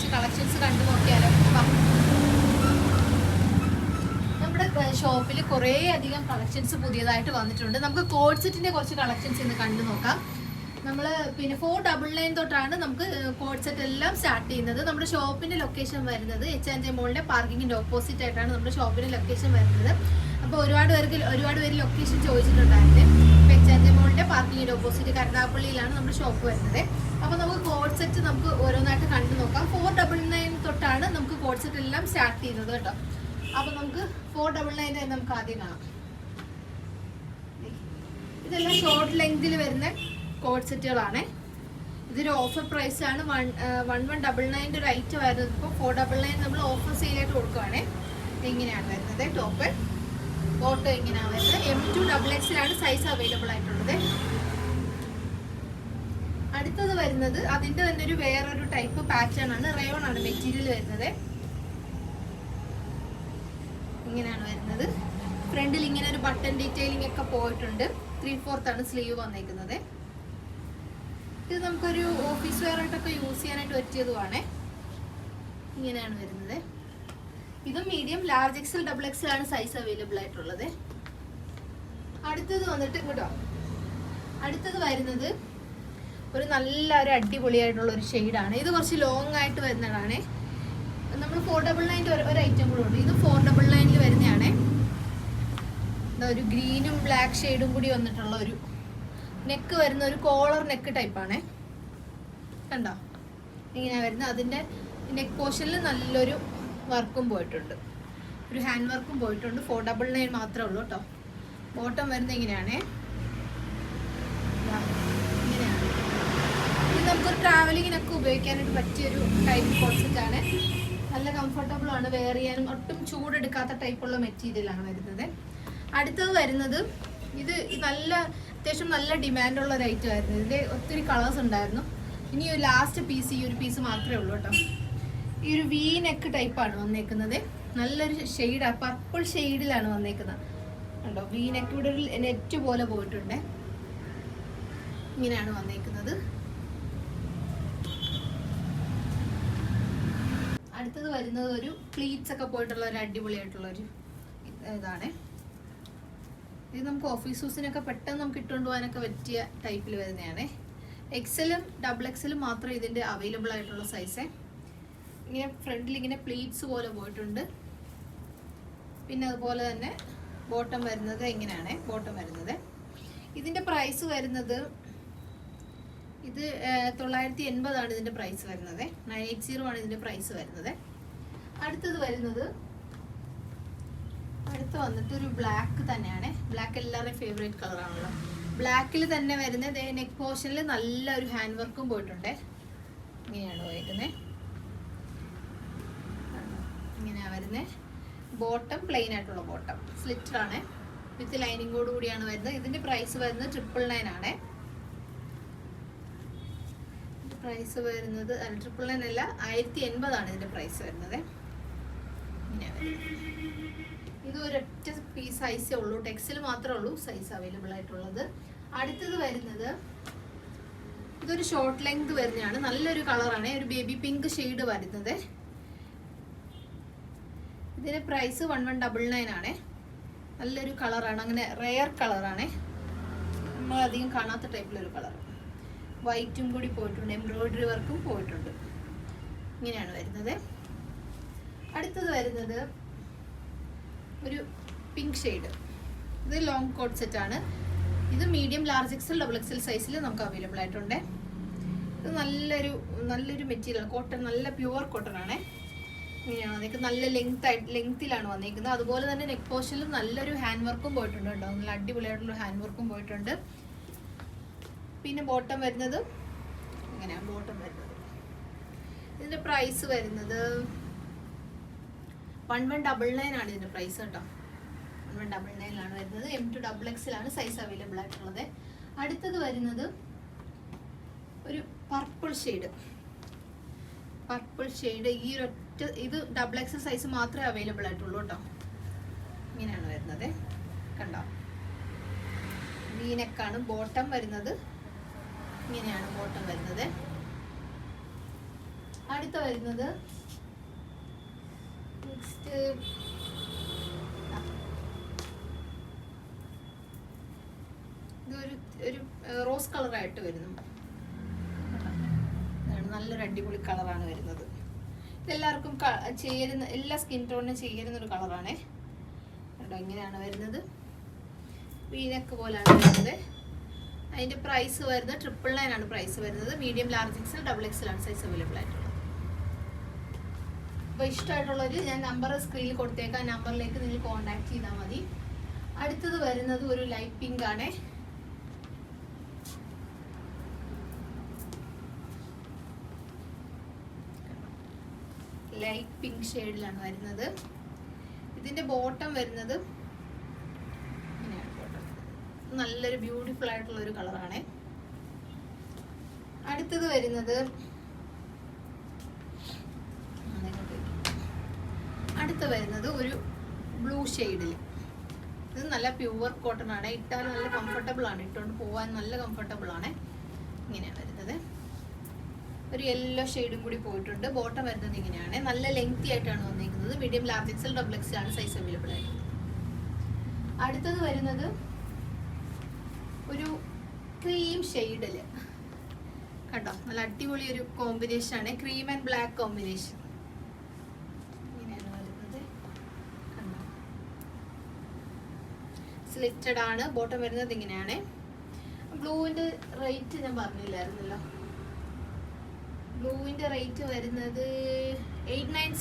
കുറച്ച് കളക്ഷൻസ് കണ്ടു നോക്കിയാലോ? നമ്മുടെ ഷോപ്പിൽ കുറേ അധികം കളക്ഷൻസ് പുതിയതായിട്ട് വന്നിട്ടുണ്ട്. നമുക്ക് കോഡ് സെറ്റിന്റെ കുറച്ച് കളക്ഷൻസ് ഇന്ന് കണ്ടു നോക്കാം. നമ്മൾ പിന്നെ ഫോർ ഡബിൾ നയൻ തൊട്ടാണ് നമുക്ക് കോഡ് സെറ്റ് എല്ലാം സ്റ്റാർട്ട് ചെയ്യുന്നത്. നമ്മുടെ ഷോപ്പിന്റെ ലൊക്കേഷൻ വരുന്നത് എച്ച് ആൻഡ് ജെ മോളിന്റെ പാർക്കിങ്ങിന്റെ ഓപ്പോസിറ്റ് ആയിട്ടാണ് നമ്മുടെ ഷോപ്പിന്റെ ലൊക്കേഷൻ വരുന്നത്. അപ്പോൾ ഒരുപാട് പേർക്ക് ഒരുപാട് പേര് ലൊക്കേഷൻ ചോദിച്ചിട്ടുണ്ടായിരുന്നു. ഇപ്പോൾ എച്ച് ആൻഡ് ജെ മോളിന്റെ പാർക്കിങ്ങിന്റെ ഓപ്പോസിറ്റ് കരുനാഗപ്പള്ളിയിലാണ് നമ്മുടെ ഷോപ്പ് വരുന്നത്. അപ്പോൾ കോഡ് സെറ്റ് നമുക്ക് ഓരോന്നായിട്ട് കണ്ടു നോക്കാം. ഫോർ ഡബിൾ നയൻ തൊട്ടാണ് നമുക്ക് കോഡ് സെറ്റ് എല്ലാം സ്റ്റാർട്ട് ചെയ്യുന്നത് കേട്ടോ. അപ്പോൾ നമുക്ക് ഫോർ ഡബിൾ നയൻ നമുക്ക് ആദ്യം കാണാം. ഇതെല്ലാം ഷോർട്ട് ലെങ്തിൽ വരുന്ന കോഡ് സെറ്റുകളാണ് ഇതൊരു ഓഫർ പ്രൈസ് ആണ്. വൺ വൺ വൺ ഡബിൾ നയന്റെ ഒരു ഐറ്റം വരുന്നത് ഇപ്പോൾ ഫോർ ഡബിൾ നയൻ നമ്മൾ ഓഫർ സെയിലായിട്ട് കൊടുക്കുവാണേ. ഇങ്ങനെയാണ് വരുന്നത്. ടോപ്പ് ഫോട്ടോ ഇങ്ങനെയാണ് വരുന്നത്. എം ടു ഡബിൾ എക്സിലാണ് സൈസ് അവൈലബിൾ ആയിട്ടുള്ളത്. അടുത്തത് വരുന്നത് അതിന്റെ തന്നെ ഒരു വേറൊരു ടൈപ്പ് പാറ്റേൺ ആണ്. റയോൺ ആണ് മെറ്റീരിയൽ വരുന്നത്. ഇങ്ങനെയാണ് വരുന്നത്. ഫ്രണ്ടിൽ ഇങ്ങനെ ഒരു ബട്ടൺ ഡീറ്റെയിലിംഗ് ഒക്കെ പോയിട്ടുണ്ട്. ത്രീ ഫോർത്ത് ആണ് സ്ലീവ് വന്നേക്കുന്നത്. ഇത് നമുക്കൊരു ഓഫീസ് വെയർ ആയിട്ടൊക്കെ യൂസ് ചെയ്യാനായിട്ട് പറ്റിയതുമാണ്. ഇങ്ങനെയാണ് വരുന്നത്. ഇത് medium large XL double XL ആണ് സൈസ് അവൈലബിൾ ആയിട്ടുള്ളത്. അടുത്തത് വന്നിട്ട് കേട്ടോ അടുത്തത് വരുന്നത് ഒരു നല്ല ഒരു അടിപൊളിയായിട്ടുള്ള ഒരു ഷെയ്ഡാണ് ഇത് കുറച്ച് ലോങ് ആയിട്ട് വരുന്നതാണ്. നമ്മൾ ഫോർ ഡബിൾ നയന്റെ ഒരു ഐറ്റം കൂടെ ഉണ്ട് ഇത് ഫോർ ഡബിൾ നയനിൽ വരുന്നതാണ്. ഒരു ഗ്രീനും ബ്ലാക്ക് ഷെയ്ഡും കൂടി വന്നിട്ടുള്ള ഒരു നെക്ക് വരുന്ന ഒരു കോളർ നെക്ക് ടൈപ്പാണ് കണ്ടോ? ഇങ്ങനെ വരുന്നത് അതിന്റെ നെക്ക് പോർഷനിൽ നല്ലൊരു വർക്കും പോയിട്ടുണ്ട്. ഒരു ഹാൻഡ് വർക്കും പോയിട്ടുണ്ട്. ഫോർ ഡബിൾ നയൻ മാത്രമേ ഉള്ളൂ കേട്ടോ. ബോട്ടം വരുന്നത് ഇങ്ങനെയാണേ ദാ, ഇങ്ങനെയാണ് ഇത് നമുക്കൊരു ട്രാവലിങ്ങിനൊക്കെ ഉപയോഗിക്കാനായിട്ട് പറ്റിയൊരു ടൈപ്പ് കോൺസെപ്റ്റ് ആണ്. നല്ല കംഫർട്ടബിൾ ആണ് വെയർ ചെയ്യാനും ഒട്ടും ചൂടെടുക്കാത്ത ടൈപ്പുള്ള മെറ്റീരിയലാണ് വരുന്നത്. അടുത്തത് വരുന്നത് ഇത് നല്ല അത്യാവശ്യം നല്ല ഡിമാൻഡുള്ള ഒരു ഐറ്റം ആയിരുന്നു. ഇതിൽ ഒത്തിരി കളേഴ്സ് ഉണ്ടായിരുന്നു. ഇനി ഒരു ലാസ്റ്റ് പീസ് ഈ ഒരു പീസ് മാത്രമേ ഉള്ളൂ കേട്ടോ. ഈ ഒരു വി നെക്ക് ടൈപ്പാണ് വന്നേക്കുന്നത്. നല്ലൊരു ഷെയ്ഡാണ് പർപ്പിൾ ഷെയ്ഡിലാണ് വന്നേക്കുന്നത്. കണ്ടോ? വി നെക്ക് ഇവിടെ ഒരു നെറ്റ് പോലെ പോയിട്ടുണ്ട്. ഇങ്ങനെയാണ് വന്നേക്കുന്നത് അടുത്തത് വരുന്നത് ഒരു പ്ലീറ്റ്സ് ഒക്കെ പോയിട്ടുള്ള ഒരു അടിപൊളിയായിട്ടുള്ള ഒരു ഇതാണ്. ഇത് നമുക്ക് ഓഫീസ് യൂസിനൊക്കെ പെട്ടെന്ന് നമുക്ക് ഇട്ടുകൊണ്ട് പോകാനൊക്കെ പറ്റിയ ടൈപ്പിൽ വരുന്നതാണ് എക്സലും ഡബിൾ എക്സലും മാത്രമേ ഇതിന്റെ അവൈലബിൾ ആയിട്ടുള്ള സൈസേ ഇങ്ങനെ ഫ്രണ്ടിൽ ഇങ്ങനെ പ്ലീറ്റ്സ് പോലെ പോയിട്ടുണ്ട്. പിന്നെ അതുപോലെ തന്നെ ബോട്ടം വരുന്നത് എങ്ങനെയാണ്? ബോട്ടം വരുന്നത്. ഇതിന്റെ പ്രൈസ് വരുന്നത് ഇത് തൊള്ളായിരത്തി എൺപതാണ് ഇതിന്റെ പ്രൈസ് വരുന്നത്. നയൻ എയ്റ്റ് സീറോ ആണ് ഇതിന്റെ പ്രൈസ് വരുന്നത്. അടുത്തത് വരുന്നത് അടുത്ത് വന്നിട്ട് ഒരു ബ്ലാക്ക് തന്നെയാണ്. ബ്ലാക്ക് എല്ലാവരുടെയും ഫേവറേറ്റ് കളറാണല്ലോ ബ്ലാക്കിൽ തന്നെ വരുന്നത് നെക്ക് പോർഷനിൽ നല്ല ഒരു ഹാൻഡ് വർക്കും പോയിട്ടുണ്ട്. ഇങ്ങനെയാണ് പോയേക്കുന്നത് ഇങ്ങനെയാണ് വരുന്നത് ബോട്ടം പ്ലെയിൻ ആയിട്ടുള്ള ബോട്ടം സ്ലിറ്റർ ആണ്. വിത്ത് ലൈനിങ്ങോട് കൂടിയാണ് വരുന്നത്. ഇതിന്റെ പ്രൈസ് വരുന്നത് ട്രിപ്പിൾ നയൻ ആണ്. പ്രൈസ് വരുന്നത് ട്രിപ്പിൾ നയൻ അല്ല ആയിരത്തി എൺപതാണ് ഇതിന്റെ പ്രൈസ് വരുന്നത്. വരുന്നത്. ഇത് ഒരൊറ്റ പീസ് സൈസേ ഉള്ളൂ. ടെക്സിൽ മാത്രമേ ഉള്ളൂ സൈസ് അവൈലബിൾ ആയിട്ടുള്ളത്. അടുത്തത് വരുന്നത് ഇതൊരു ഷോർട്ട് ലെങ്ത് വരുന്നതാണ്. നല്ലൊരു കളറാണ് ഒരു ബേബി പിങ്ക് ഷെയ്ഡ് വരുന്നത്. ഇതിന്റെ price one one double nine ആണ്. നല്ലൊരു കളറാണ് അങ്ങനെ റെയർ കളറാണ് നമ്മളധികം കാണാത്ത ടൈപ്പിലൊരു കളർ വൈറ്റും കൂടി പോയിട്ടുണ്ട്. എംബ്രോയിഡറി വർക്കും പോയിട്ടുണ്ട്. ഇങ്ങനെയാണ് വരുന്നത്. അടുത്തത് വരുന്നത് ഒരു പിങ്ക് ഷെയ്ഡ് ഇത് ലോങ് കോട്ട് സെറ്റ് ആണ്. ഇത് medium large XL double XL സൈസിൽ നമുക്ക് അവൈലബിൾ ആയിട്ടുണ്ട്. ഇത് നല്ലൊരു നല്ലൊരു മെറ്റീരിയൽ കോട്ടൺ നല്ല പ്യുവർ കോട്ടൺ ആണ്. ഇങ്ങനെയാണ് വന്നേക്കുന്നത് നല്ല ലെങ്ത് ആയിട്ട് ലെങ്ത്തിലാണ് വന്നിരിക്കുന്നത് അതുപോലെ തന്നെ നെക്ക് പോർഷനിൽ നല്ലൊരു ഹാൻഡ് വർക്കും പോയിട്ടുണ്ട് കേട്ടോ. നല്ല അടിപൊളിയായിട്ടുള്ള ഹാൻഡ് വർക്കും പോയിട്ടുണ്ട്. പിന്നെ ബോട്ടം വരുന്നത് ഇങ്ങനെയാണ് ബോട്ടം വരുന്നത്. ഇതിന്റെ പ്രൈസ് വരുന്നത് വൺ വൺ ഡബിൾ നയൻ ആണ് ഇതിന്റെ പ്രൈസ് കേട്ടോ. വൺ വൺ ഡബിൾ നയനിലാണ് വരുന്നത്. എം ടു ഡബിൾ എക്സിലാണ് സൈസ് അവൈലബിൾ ആയിട്ടുള്ളത്. അടുത്തത് വരുന്നത് ഒരു പർപ്പിൾ ഷെയ്ഡ് പർപ്പിൾ ഷെയ്ഡ് ഈ ഒരൊറ്റ ഇത് ഡബിൾ എക്സൽ സൈസ് മാത്രമേ അവൈലബിൾ ആയിട്ടുള്ളൂ കേട്ടോ. ഇങ്ങനെയാണ് വരുന്നത്. കണ്ടോ? വീനക്കാണ് ബോട്ടം വരുന്നത്. ഇങ്ങനെയാണ് ബോട്ടം വരുന്നത്. അടുത്ത വരുന്നത് നെക്സ്റ്റ് ഇതൊരു ഒരു റോസ് കളറായിട്ട് വരുന്നു. നല്ലൊരു അടിപൊളി കളറാണ് വരുന്നത്. ഇതെല്ലാവർക്കും ചേരുന്ന എല്ലാ സ്കിൻ ടോണിനും ചേരുന്ന ഒരു കളറാണേ കേട്ടോ ഇങ്ങനെയാണ് വരുന്നത്. വീനക്ക് പോലെയാണ് വരുന്നത്. അതിന്റെ പ്രൈസ് വരുന്നത് ട്രിപ്പിൾ നയൻ ആണ് പ്രൈസ് വരുന്നത്. Medium large XL double XL ആണ് സൈസ് അവൈലബിൾ ആയിട്ടുള്ളത്. അപ്പോൾ ഇഷ്ടമായിട്ടുള്ളവർ ഞാൻ നമ്പർ സ്ക്രീനിൽ കൊടുത്തേക്കാം. നമ്പറിലേക്ക് നിങ്ങൾ കോൺടാക്ട് ചെയ്താൽ മതി. അടുത്തത് വരുന്നത് ഒരു ലൈറ്റ് പിങ്ക് ആണ്. ലൈറ്റ് പിങ്ക് ഷെയ്ഡിലാണ് വരുന്നത്. ഇതിന്റെ ബോട്ടം വരുന്നത് നല്ലൊരു ബ്യൂട്ടിഫുൾ ആയിട്ടുള്ള ഒരു കളറാണ് അടുത്തത് വരുന്നത് അടുത്ത വരുന്നത് ഒരു ബ്ലൂ ഷെയ്ഡിൽ ഇത് നല്ല പ്യുവർ കോട്ടൺ ആണ്. ഇട്ടാൽ നല്ല കംഫർട്ടബിൾ ആണ്. ഇട്ടുകൊണ്ട് പോകാൻ നല്ല കംഫർട്ടബിൾ ആണ്. ഇങ്ങനെയാണ് വരുന്നത്. ഒരു യെല്ലോ ഷെയ്ഡും കൂടി പോയിട്ടുണ്ട്. ബോട്ടം വരുന്നത് ഇങ്ങനെയാണ്. നല്ല ലെങ്തി ആയിട്ടാണ് വന്നിരിക്കുന്നത് medium large XL double XL ആണ് സൈസ് അവൈലബിൾ ആയിട്ടുള്ളത് അടുത്തത് വരുന്നത് ഒരു ക്രീം ഷെയ്ഡിൽ കണ്ടോ? നല്ല അടിപൊളി ഒരു കോമ്പിനേഷൻ ആണ്. ക്രീം ആൻഡ് ബ്ലാക്ക് കോമ്പിനേഷൻ ഇങ്ങനെയാണ് വരുന്നത് കണ്ടോ സ്ലിറ്റഡ് ആണ്. ബോട്ടം വരുന്നത് ഇങ്ങനെയാണ്. ബ്ലൂവിന്റെ റേറ്റ് ഞാൻ പറഞ്ഞില്ലായിരുന്നല്ലോ. ബ്ലൂവിന്റെ റേറ്റ് വരുന്നത് എയ്റ്റ് നയൻ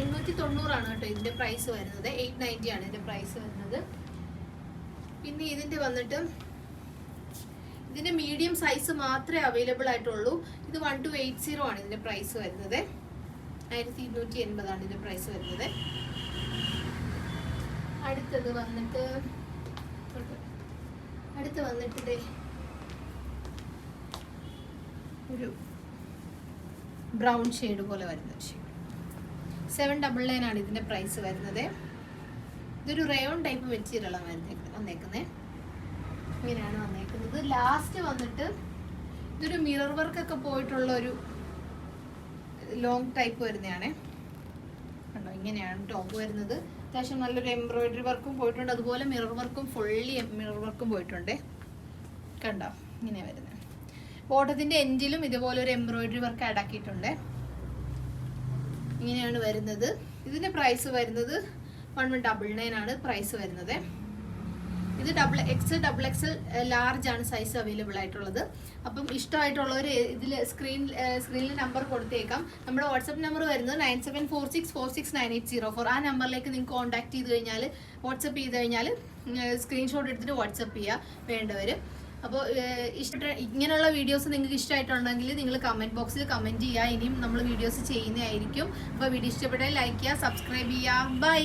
എണ്ണൂറ്റി തൊണ്ണൂറാണ് കേട്ടോ ഇതിന്റെ പ്രൈസ് വരുന്നത്. എയ്റ്റ് നയന്റി ആണ് ഇതിന്റെ പ്രൈസ് വരുന്നത്. പിന്നെ ഇതിന്റെ വന്നിട്ട് ഇതിന്റെ മീഡിയം സൈസ് മാത്രമേ അവൈലബിൾ ആയിട്ടുള്ളൂ. ഇത് വൺ ടു എയ്റ്റ് സീറോ ആണ് ഇതിന്റെ പ്രൈസ് വരുന്നത്. ആയിരത്തി ഇരുന്നൂറ്റി എൺപതാണ് ഇതിന്റെ പ്രൈസ് വരുന്നത്. അടുത്തത് വന്നിട്ട് അടുത്ത് വന്നിട്ട് ഒരു ബ്രൗൺ ഷെയ്ഡ് പോലെ വരുന്ന സെവൻ ഡബിൾ നയൻ ആണ് ഇതിന്റെ പ്രൈസ് വരുന്നത്. ഇതൊരു റയോൺ ടൈപ്പ് മെറ്റീരിയലാണ് വരുന്നത് വന്നേക്കുന്നത് ഇങ്ങനെയാണ് വന്നേക്കുന്നത്. ലാസ്റ്റ് വന്നിട്ട് ഇതൊരു മിറർ വർക്കൊക്കെ പോയിട്ടുള്ള ഒരു ലോങ് ടൈപ്പ് വരുന്നതാണ്. കണ്ടോ ഇങ്ങനെയാണ് ടോപ്പ് വരുന്നത്. അത്യാവശ്യം നല്ലൊരു എംബ്രോയിഡറി വർക്കും പോയിട്ടുണ്ട്. അതുപോലെ മിറർ വർക്കും ഫുള്ളി മിറർ വർക്കും പോയിട്ടുണ്ട്. കണ്ടോ? ഇങ്ങനെ വരുന്നത് ഓട്ടത്തിന്റെ എൻഡിലും ഇതുപോലെ ഒരു എംബ്രോയിഡറി വർക്ക് ആഡ് ആക്കിയിട്ടുണ്ട്. ഇങ്ങനെയാണ് വരുന്നത്. ഇതിന്റെ പ്രൈസ് വരുന്നത് വൺ വൺ ഡബിൾ നയൻ ആണ്. പ്രൈസ് വരുന്നത്. ഇത് double X double X large ആണ് സൈസ് അവൈലബിൾ ആയിട്ടുള്ളത്. അപ്പം ഇഷ്ടമായിട്ടുള്ളവർ ഇതിൽ സ്ക്രീൻ സ്ക്രീനിൽ നമ്പർ കൊടുത്തേക്കാം. നമ്മുടെ വാട്സപ്പ് നമ്പർ വരുന്നത് nine seven four six four six nine eight zero four ആ നമ്പറിലേക്ക് നിങ്ങൾക്ക് കോൺടാക്ട് ചെയ്ത് കഴിഞ്ഞാൽ വാട്സപ്പ് ചെയ്ത് കഴിഞ്ഞാൽ സ്ക്രീൻഷോട്ട് എടുത്തിട്ട് വാട്സപ്പ് ചെയ്യുക വേണ്ടവർ അപ്പോൾ ഇഷ്ട ഇങ്ങനെയുള്ള വീഡിയോസ് നിങ്ങൾക്ക് ഇഷ്ടമായിട്ടുണ്ടെങ്കിൽ നിങ്ങൾ കമന്റ് ബോക്സിൽ കമന്റ് ചെയ്യുക ഇനിയും നമ്മൾ വീഡിയോസ് ചെയ്യുന്നതായിരിക്കും. അപ്പോൾ വീഡിയോ ഇഷ്ടപ്പെട്ടാൽ ലൈക്ക് ചെയ്യുക സബ്സ്ക്രൈബ് ചെയ്യുക ബൈ